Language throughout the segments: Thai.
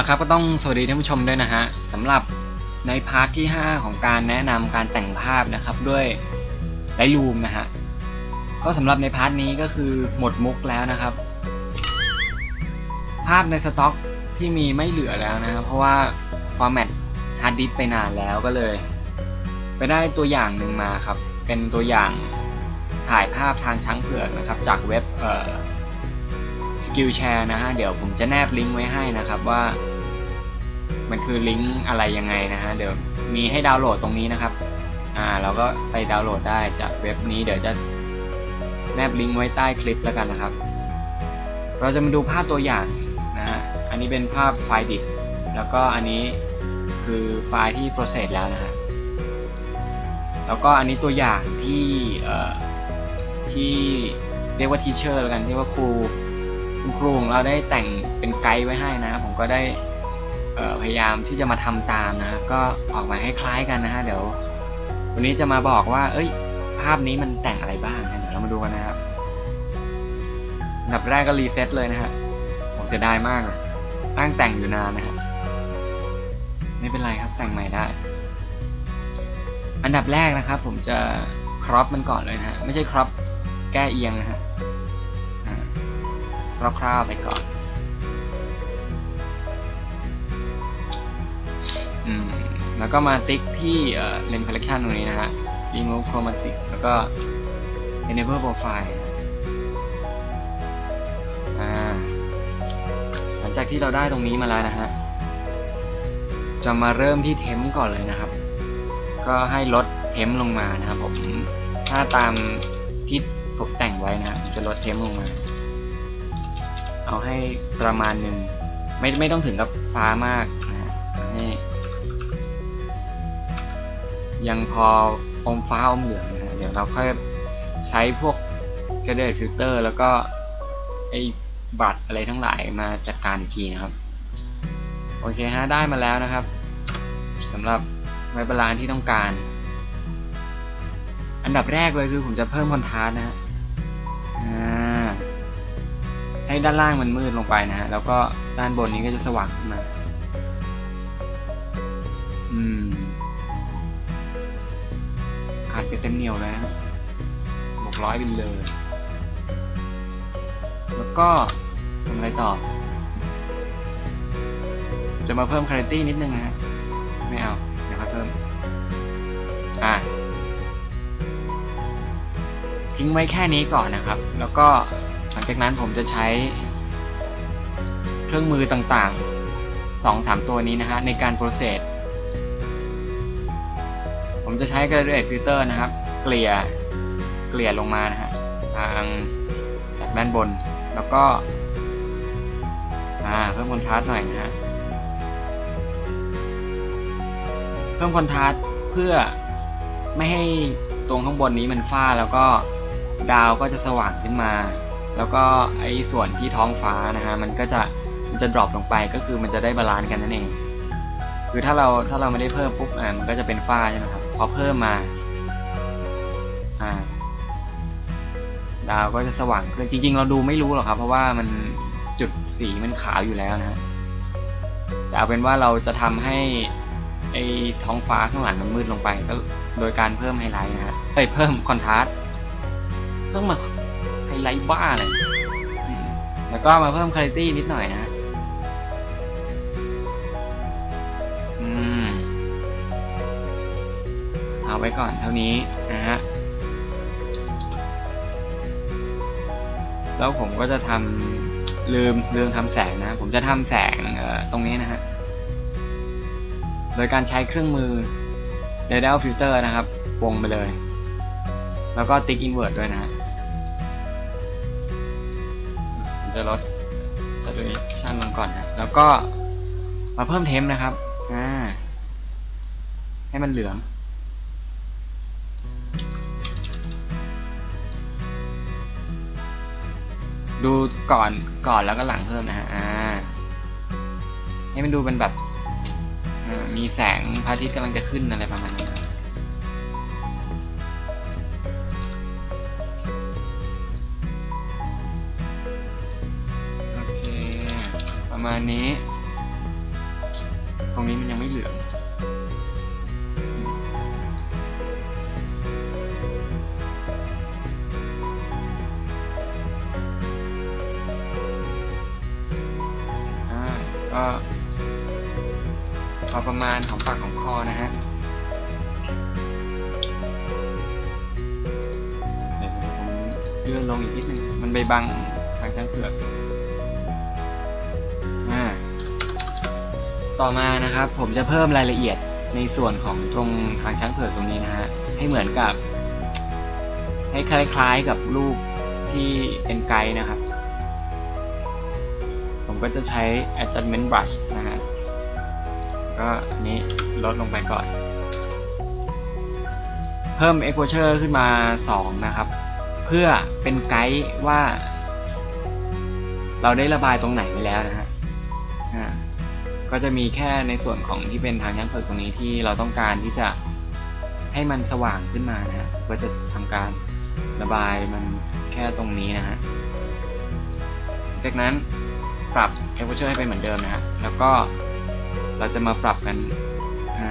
ละครับก็ต้องสวัสดีท่านผู้ชมด้วยนะฮะสำหรับในพาร์ทที่ 5 ของการแนะนำการแต่งภาพนะครับด้วย Lightroom นะฮะก็สำหรับในพาร์ทนี้ก็คือหมดมุกแล้วนะครับ ภาพในสต็อกที่มีไม่เหลือแล้วนะครับ เพราะว่าฟอร์แมตฮาร์ดดิสไปนานแล้วก็เลย ไปได้ตัวอย่างหนึ่งมาครับ เป็นตัวอย่างถ่ายภาพทางช้างเผือกนะครับ จากเว็บเอ่อสกิลแชร์นะฮะเดี๋ยวผมจะแนบลิงก์ไว้ให้นะครับว่า มันคือลิงก์อะไรยังไงนะฮะเดี๋ยวมีให้ดาวน์โหลดตรงนี้นะครับ อ่าเราก็ไปดาวน์โหลดได้จากเว็บนี้เดี๋ยวจะแนบลิงก์ไว้ใต้คลิปแล้วกันนะครับ เราจะมาดูภาพตัวอย่างนะฮะอันนี้เป็นภาพไฟล์ดิบแล้วก็อันนี้คือไฟล์ที่ process แล้วนะฮะแล้วก็อันนี้ตัวอย่างที่เอ่อที่เรียกว่า teacher แล้วกันที่ว่าครูคุณครูของเราได้แต่งเป็นไกด์ไว้ให้นะ ผมก็ได้ พยายามที่จะมาทำตามนะก็ออกมาให้คล้ายกันนะฮะเดี๋ยว วันนี้จะมาบอกว่า เอ้ย ภาพนี้มันแต่งอะไรบ้างนะเดี๋ยวเรามาดูกันนะครับอันดับแรกก็รีเซ็ตเลยนะฮะผมเสียดายมากเลยตั้งแต่งอยู่นานนะฮะไม่เป็นไรครับแต่งใหม่ได้ อันดับแรกนะครับ ผมจะครอปมันก่อนเลยนะฮะไม่ใช่ครอปแก้เอียงนะฮะคร่าวๆไปก่อน อืมแล้วก็มาติ๊กที่เอ่อ lens collection ตรงนี้นะฮะ remove chromatic แล้วก็ enable profile อ่าหลังจากที่เราได้ตรงนี้มาแล้วนะฮะ จะมาเริ่มที่เทมก่อนเลยนะครับ ก็ให้ลดเทมลงมานะครับผม ถ้าตามที่ผมแต่งไว้นะจะลดเทมลงมา เอาให้ประมาณหนึ่ง ไม่ไม่ต้องถึงกับฟ้ามากนะฮะให้ ยังพออมฟ้าอมเหลืองนะฮะเดี๋ยวเราค่อยใช้พวกกระเดดฟิลเตอร์แล้วก็ไอ้บัตรอะไรทั้งหลายมาจัดการอีกทีนะครับ โอเคฮะได้มาแล้วนะครับสำหรับไวบาลานที่ต้องการ อันดับแรกเลยคือผมจะเพิ่มคอนทราสต์นะฮะอ่าให้ด้านล่างมันมืดลงไปนะฮะแล้วก็ด้านบนนี้ก็จะสว่างขึ้นมา อืม อาจไปเต็มเหนียวเลยนะฮะบวกร้อยไปเลย แล้วก็ทำอะไรต่อ จะมาเพิ่ม clarity นิดนึงนะฮะ ไม่เอา เดี๋ยวค่อยเพิ่ม อะ ทิ้งไว้แค่นี้ก่อนนะครับ แล้วก็หลังจากนั้นผมจะใช้ เครื่องมือต่างๆ 2-3 ตัวนี้นะฮะในการโปรเซส ผมจะใช้ graduate filter นะครับ เกลี่ยเกลี่ยลงมานะฮะทางจากด้านบน แล้วก็เพิ่มคอนทราสต์หน่อยนะฮะเพิ่มคอนทราสต์เพื่อไม่ให้ตรงข้างบนนี้มันฟ้าแล้วก็ดาวก็จะสว่างขึ้นมา แล้วก็ไอ้ส่วนที่ท้องฟ้านะฮะมันก็จะมันจะดรอปลงไปก็คือมันจะได้บาลานซ์กันนั่นเอง คือถ้าเราถ้าเราไม่ได้เพิ่มปุ๊บอ่ามันก็จะเป็นฟ้าใช่ไหมครับ พอเพิ่มมาอ่าดาวก็จะสว่างขึ้นจริง ๆ เราดูไม่รู้หรอกครับ เพราะว่ามันจุดสีมันขาวอยู่แล้วนะฮะแต่เอาเป็นว่าเราจะทำให้ไอ้ท้องฟ้าข้างหลังมันมืดลงไปก็โดยการเพิ่มไฮไลท์นะฮะเอ้ยเพิ่มคอนทราสต์เพิ่มมาไฮไลท์บ้าเลยแล้วก็มาเพิ่มคุณภาพนิดหน่อยนะ ไว้ก่อนเท่านี้นะฮะ แล้วผมก็จะทำลืมลืมทำแสงนะ ผมจะทำแสงตรงนี้นะฮะ โดยการใช้เครื่องมือ r a d i a l Filter นะครับ วงไปเลย แล้วก็ติ๊ก Invert ด้วยนะฮะผมจะลด saturation ลงก่อนนะ แล้วก็มาเพิ่มเทมนะครับ อ่า ให้มันเหลือง ดูก่อนก่อนแล้วก็หลังเพิ่มนะฮะอ่าให้มันดูเป็นแบบมีแสงพระอาทิตย์กำลังจะขึ้นอะไรประมาณนี้โอเค ประมาณนี้ ตรงนี้มันยังไม่เหลือง พอประมาณของปากของคอนะฮะเดี๋ยวผมเลื่อนลงอีกนิดนึง มันไปบังทางช้างเผือกต่อมานะครับ ผมจะเพิ่มรายละเอียดในส่วนของตรงทางช้างเผือกตรงนี้นะฮะ ให้เหมือนกับ ให้คล้ายๆกับรูปที่เป็นไกด์นะครับ ก็จะใช้ adjustment brush นะฮะก็อันนี้ลดลงไปก่อน เพิ่ม exposure ขึ้นมา 2 นะครับ เพื่อเป็นไกด์ว่า เราได้ระบายตรงไหนไปแล้วนะฮะก็จะมีแค่ในส่วนของที่เป็นทางชั้นเพิกตรงนี้ที่เราต้องการที่จะให้มันสว่างขึ้นมานะฮะก็จะทำการระบายมันแค่ตรงนี้นะฮะจากนั้น ปรับ aperture ให้เป็นเหมือนเดิมนะฮะแล้วก็เราจะมาปรับกันอ่า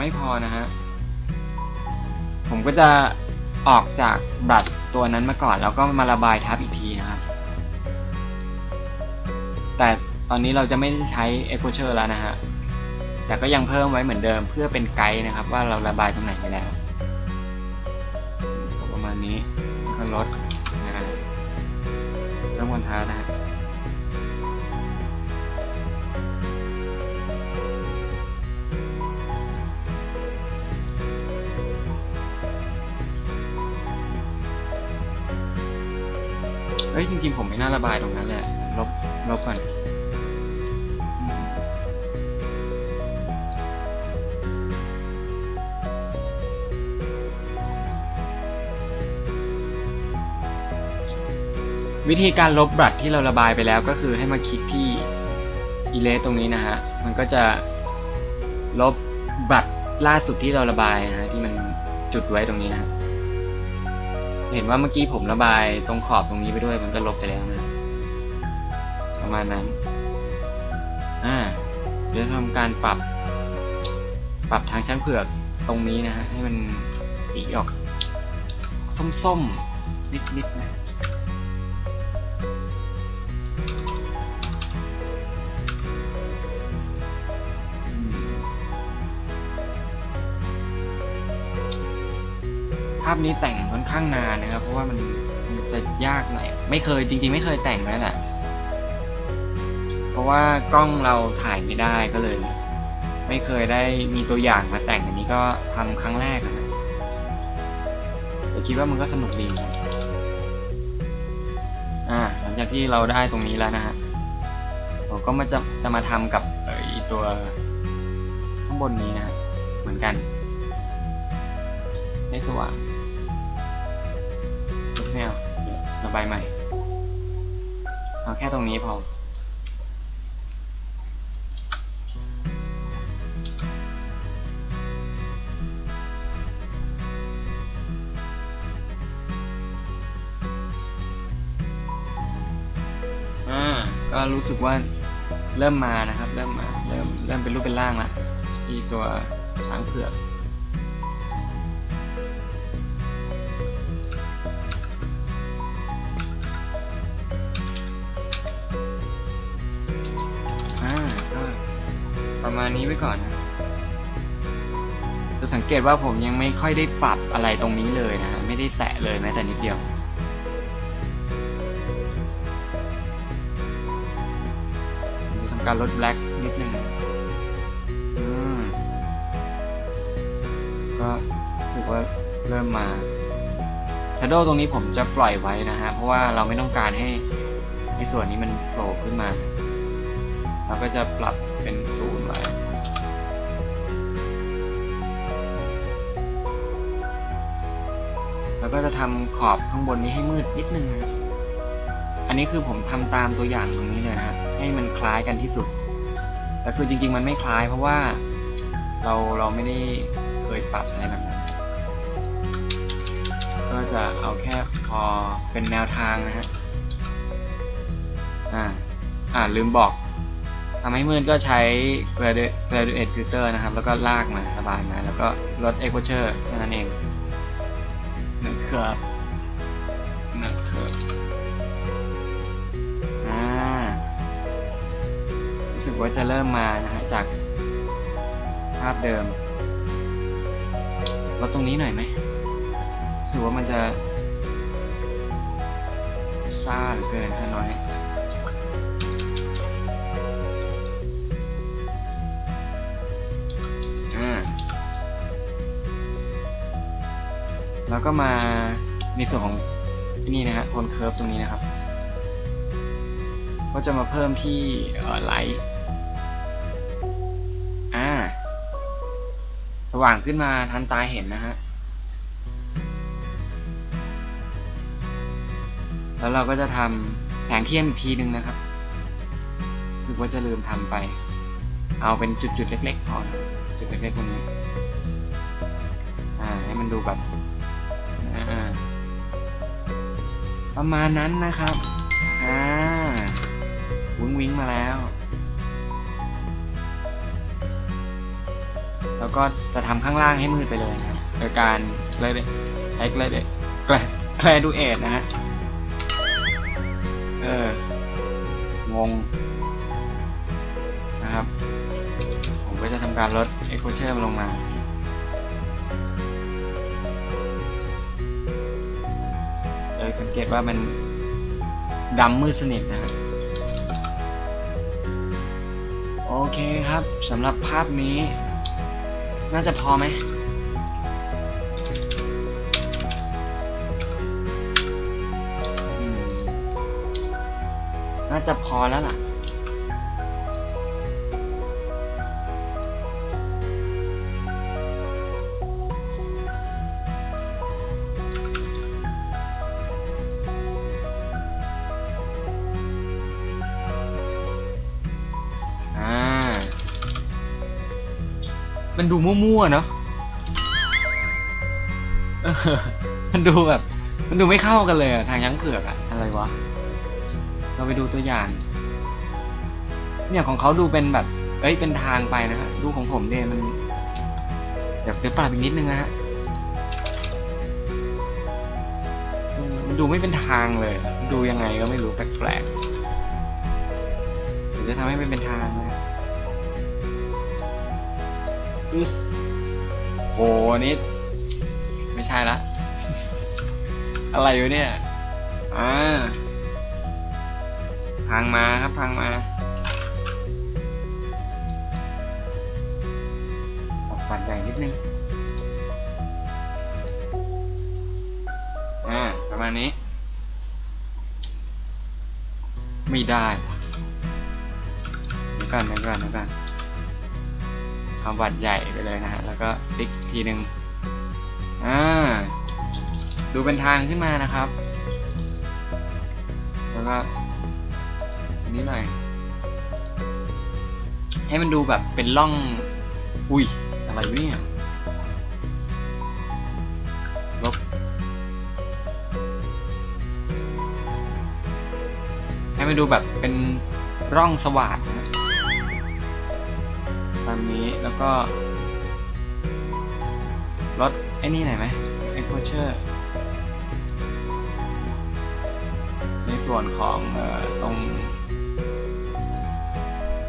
ไม่พอนะฮะ ผมก็จะออกจากบรัชตัวนั้นมาก่อน แล้วก็มาระบายทับอีกทีนะครับ แต่ตอนนี้เราจะไม่ได้ใช้ exposure แล้วนะฮะ แต่ก็ยังเพิ่มไว้เหมือนเดิมเพื่อเป็นไกด์นะครับ ว่าเราระบายตรงไหนไปแล้วประมาณนี้ก็ลดอ่าเรื่องวันท้านะฮะ ฮ้ยจริงๆผมไม่น่าระบายตรงนั้นเลยลบลบก่อนวิธีการลบบรัดที่เราระบายไปแล้วก็คือให้มาคลิกที่ erase ตรงนี้นะฮะ มันก็จะลบบรัดล่าสุดที่เราระบายนะฮะที่มันจุดไว้ตรงนี้นะฮะ เห็นว่าเมื่อกี้ผมระบายตรงขอบตรงนี้ไปด้วยมันก็ลบไปแล้วนะประมาณนั้น อ่าเดี๋ยวทำการปรับ ปรับทางชั้นเผือกตรงนี้นะฮะให้มันสีออก ส้มๆ นิดๆนะ ภาพนี้แต่ง ข้างนานนะครับ เพราะว่ามันจะยากหน่อยไม่เคยจริง ๆ ไม่เคยแต่งนั่นแหละเพราะว่ากล้องเราถ่ายไม่ได้ก็เลย ไม่เคยได้มีตัวอย่างมาแต่งอันนี้ก็ทำครั้งแรกอะนะแต่คิดว่ามันก็สนุกดีนะอ่าหลังจากที่เราได้ตรงนี้แล้วนะฮะเราก็มาจะจะมาทำกับเอ่อไอตัวข้างบนนี้นะเหมือนกันให้สว่าง ไม่เอาระบายใหม่ เอาแค่ตรงนี้พออ่าก็รู้สึกว่าเริ่มมานะครับ เริ่มมา เริ่มเริ่มเป็นรูปเป็นร่างละที่ตัวช้างเผือก มาณนี้ไว้ก่อนนะจะสังเกตว่าผมยังไม่ค่อยได้ปรับอะไรตรงนี้เลยนะไม่ได้แตะเลยแม้แต่นิดเดียวจะทำการลดแบล็กนิดนึงก็รู้สึกว่าเริ่มมา Shadow ตรงนี้ผมจะปล่อยไว้นะฮะ เพราะว่าเราไม่ต้องการให้ในส่วนนี้มันโผล่ขึ้นมา เราก็จะปรับ เป็นศูนย์ไว้แล้วก็จะทำขอบข้างบนนี้ให้มืดนิดนึงนะอันนี้คือผมทำตามตัวอย่างตรงนี้เลยนะฮะให้มันคล้ายกันที่สุด แต่คือจริง ๆ มันไม่คล้ายเพราะว่าเราเราไม่ได้เคยปรับอะไรแบบนั้นก็จะเอาแค่พอเป็นแนวทางนะฮะ อ่า อ่าลืมบอก ทำให้มืดก็ใช้ Gradu- graduate filter นะครับ แล้วก็ลากมาระบายมา แล้วก็ลด exposure แค่นั้นเองนะครับนะครับอ่ารู้สึกว่าจะเริ่มมานะฮะจากภาพเดิมลดตรงนี้หน่อยไหมรู้สึกว่ามันจะซ่าเหลือเกินถ้าน้อย แล้วก็มาในส่วนของนี่นะฮะโทนเคิร์ฟตรงนี้นะครับ ก็จะมาเพิ่มที่ไลท์อ่าสว่างขึ้นมาทันตาเห็นนะฮะแล้วเราก็จะทำแสงเทียมอีกทีนึงนะครับรู้สึกว่าจะลืมทำไป เอาเป็นจุดๆเล็กๆพอนะจุดเล็กๆตรงนี้ อ่า ให้มันดูแบบ ประมาณนั้นนะครับ อ่า วิ้งวิ้งมาแล้ว แล้วก็จะทำข้างล่างให้มืดไปเลยนะโดยการเลยใช้เลยแกลแกลดูเอทนะฮะ เออ งง นะครับ ผมก็จะทำการลด exposure มันลงมา สังเกตว่ามันดำมืดสนิทนะครับโอเคครับสำหรับภาพนี้ น่าจะพอไหมน่าจะพอแล้วล่ะ มันดูมั่วๆเนาะมันดูแบบ มันดูไม่เข้ากันเลยอะทางยั้งเผือกอะอะไรวะ เราไปดูตัวอย่าง เนี่ยของเขาดูเป็นแบบ เอ้ย เป็นทางไปนะฮะ ดูของผมเนี่ยมันเดี๋ยวเดี๋ยวปรับอีกนิดนึงนะฮะมันดูไม่เป็นทางเลย ดูยังไงก็ไม่รู้แปลกๆเดี๋ยวจะทำให้มันเป็นทางนะ อึสโหนี่ไม่ใช่ละ อะไรอยู่เนี่ย อ่า ทางมาครับทางมาปรับปัดใหญ่นิดนึง อ่า ประมาณนี้ ไม่ได้ว่ะเดี๋ยวก่อนเดี๋ยวก่อนเดี๋ยวก่อน เอาบัตรใหญ่ไปเลยนะฮะ แล้วก็ติ๊กทีหนึ่งอ่า ดูเป็นทางขึ้นมานะครับ แล้วก็อันนี้หน่อย ให้มันดูแบบเป็นร่อง อุ้ย อะไรวะเนี่ยลบให้มันดูแบบเป็นร่องสว่างนะ นี้แล้วก็ลดไอ้นี่หน่อยไหม exposure ในส่วนของออตรง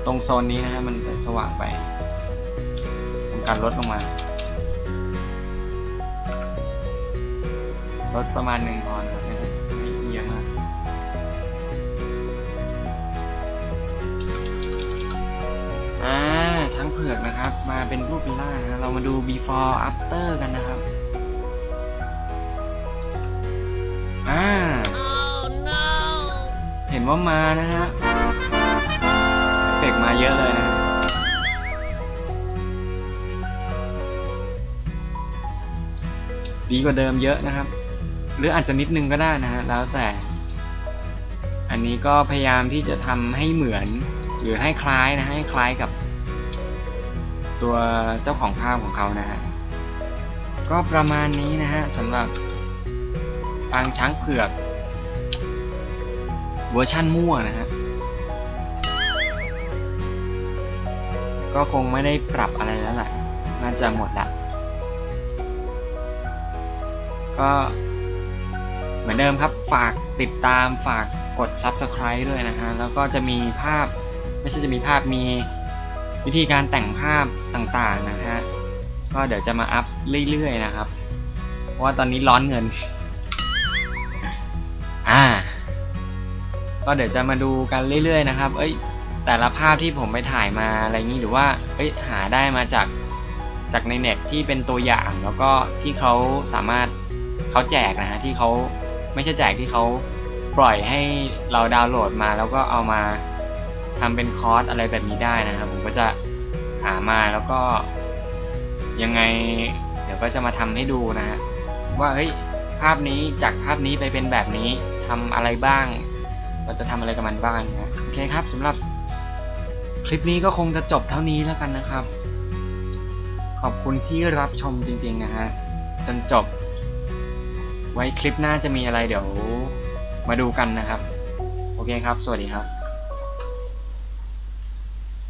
ตรงโซนนี้นะฮะมันสว่างไปทำการลดลงมา ลดประมาณหนึ่งพอนครับไม่ได้ไม่เยอะมากอ่า ผือกนะครับ มาเป็นรูปเป็นร่างนะเรามาดู before after เตอร์กันนะครับอ่าเห็นว่ามานะฮะเอฟเฟกมาเยอะเลยนะดีกว่าเดิมเยอะนะครับ หรืออาจจะนิดนึงก็ได้นะฮะแล้วแต่ อันนี้ก็พยายามที่จะทำให้เหมือน หรือให้คล้ายนะให้คล้ายกับ ตัวเจ้าของภาพของเขานะฮะก็ประมาณนี้นะฮะสำหรับปางช้างเผือก เวอร์ชั่นมั่วนะฮะก็คงไม่ได้ปรับอะไรแล้วแหละน่าจะหมดละก็เหมือนเดิมครับฝากติดตามฝากกด Subscribe ด้วยนะฮะ แล้วก็จะมีภาพ ไม่ใช่จะมีภาพมี วิธีการแต่งภาพต่างๆนะฮะก็เดี๋ยวจะมาอัพเรื่อยๆนะครับ เพราะว่าตอนนี้ร้อนเงิน อ่า ก็เดี๋ยวจะมาดูกันเรื่อยๆนะครับ เอ้ย แต่ละภาพที่ผมไปถ่ายมาอะไรงี้หรือว่า เอ้ย หาได้มาจากจากในเน็ตที่เป็นตัวอย่างแล้วก็ที่เขาสามารถเขาแจกนะฮะที่เขาไม่ใช่แจกที่เขาปล่อยให้เราดาวน์โหลดมาแล้วก็เอามา ทำเป็นคอร์สอะไรแบบนี้ได้นะครับ ผมก็จะหามาแล้วก็ยังไง เดี๋ยวก็จะมาทำให้ดูนะฮะว่าเฮ้ยภาพนี้จากภาพนี้ไปเป็นแบบนี้ทำอะไรบ้าง เราจะทำอะไรกับมันบ้างนะโอเคครับสำหรับคลิปนี้ก็คงจะจบเท่านี้แล้วกันนะครับ ขอบคุณที่รับชมจริงๆนะฮะจนจบ ไว้คลิปหน้าจะมีอะไรเดี๋ยวมาดูกันนะครับ โอเคครับ สวัสดีครับ